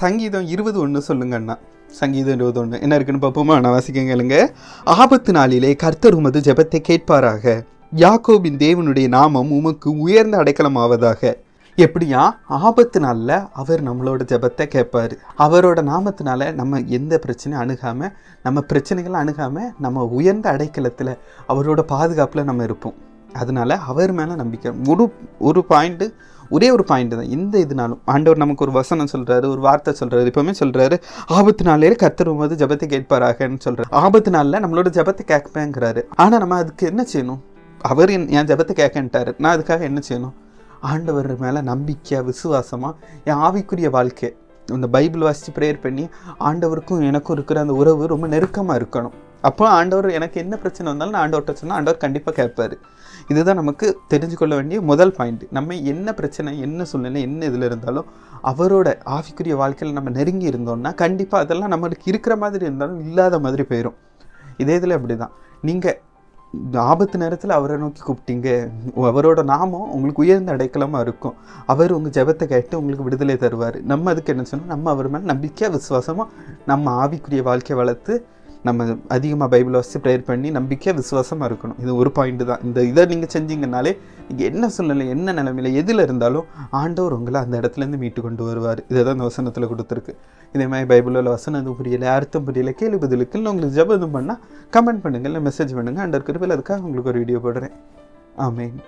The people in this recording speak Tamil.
சங்கீதம் இருபது ஒன்று சொல்லுங்க அண்ணா சங்கீதம் இருபது ஒன்று என்ன இருக்குன்னு பார்ப்போமா? நான் வாசிக்கங்க இல்லைங்க ஆபத்து நாளிலே கர்த்தர் உமது ஜெபத்தை கேட்பாராக. யாக்கோபின் தேவனுடைய நாமம் உமக்கு உயர்ந்த அடைக்கலமாவதாக. எப்படியா? ஆபத்து நாளில் அவர் நம்மளோட ஜெபத்தை கேட்பார். அவரோட நாமத்தினால நம்ம எந்த பிரச்சனையும் அணுகாமல் நம்ம பிரச்சனைகளை அணுகாமல் நம்ம உயர்ந்த அடைக்கலத்தில் அவரோட பாதுகாப்பில் நம்ம இருப்போம். அதனால அவர் மேலே நம்பிக்கை. ஒரு ஒரு பாயிண்ட்டு ஒரே ஒரு பாயிண்ட் தான். எந்த இதுனாலும். ஆண்டவர் நமக்கு ஒரு வசனம் சொல்கிறாரு ஒரு வார்த்தை சொல்கிறாரு இப்போவுமே சொல்கிறாரு ஆபத்து நாளிலே கர்த்தர் போது ஜபத்தை கேட்பாராகன்னு சொல்கிறார் ஆபத்து நாளில் நம்மளோட ஜபத்தை கேட்பேங்கிறாரு. ஆனால் நம்ம அதுக்கு என்ன செய்யணும்? அவர் என் என் ஜபத்தை கேட்கன்ட்டாரு. நான் அதுக்காக என்ன செய்யணும்? ஆண்டவர் மேலே நம்பிக்கையாக விசுவாசமாக என் ஆவிக்குரிய வாழ்க்கை. இந்த பைபிள் வாசித்து ப்ரேயர் பண்ணி ஆண்டவருக்கும் எனக்கும் இருக்கிற அந்த உறவு ரொம்ப நெருக்கமாக இருக்கணும். அப்போ ஆண்டவர் எனக்கு என்ன பிரச்சனை வந்தாலும் நான் ஆண்டவர்கிட்ட சொன்னால் ஆண்டவர் கண்டிப்பாக கேட்பார். இதுதான் நமக்கு தெரிஞ்சுக்கொள்ள வேண்டிய முதல் பாயிண்ட் நம்ம என்ன பிரச்சனை என்ன சூழ்நிலை என்ன இதில் இருந்தாலும் அவரோட ஆவிக்குரிய வாழ்க்கையில் நம்ம நெருங்கி இருந்தோம்னா கண்டிப்பாக அதெல்லாம் நம்மளுக்கு இருக்கிற மாதிரி இருந்தாலும் இல்லாத மாதிரி போயிடும் இதே இதில் அப்படி தான் நீங்கள் ஆபத்து நேரத்தில் அவரை நோக்கி கூப்பிட்டீங்க. அவரோட நாமம் உங்களுக்கு உயர்ந்த அடைக்கலமாக இருக்கும். அவர் உங்கள் ஜெபத்தை கேட்டு உங்களுக்கு விடுதலை தருவார். நம்ம அதுக்கு என்ன சொன்னால் நம்ம அவர் மேலே நம்பிக்கையாக விசுவாசமாக நம்ம ஆவிக்குரிய வாழ்க்கையை வளர்த்து நம்ம அதிகமாக பைபிள் வச்சு ப்ரேயர் பண்ணி நம்பிக்கையாக விசுவாசமாக இருக்கணும். இது ஒரு பாயிண்ட் தான். இந்த இதை நீங்கள் செஞ்சீங்கனாலே நீங்கள் என்ன சூழ்நிலை என்ன நிலைமையில் எதில் இருந்தாலும் ஆண்டவர் உங்களை அந்த இடத்துலேருந்து மீட்டு கொண்டு வருவார். இதை தான் இந்த வசனத்தில் கொடுத்துருக்கு. இதே மாதிரி பைபிளில் வசனம் எதுவும் அர்த்தம் புரியலை கேள்வி பதிலுக்குன்னு இல்லை உங்களுக்கு ஜெபம் எதுவும் பண்ணால் கமெண்ட் பண்ணுங்கள் இல்லை மெசேஜ் பண்ணுங்கள் அண்டர் கிருப்பில் அதுக்காக உங்களுக்கு ஒரு வீடியோ போடுறேன். ஆமேன்.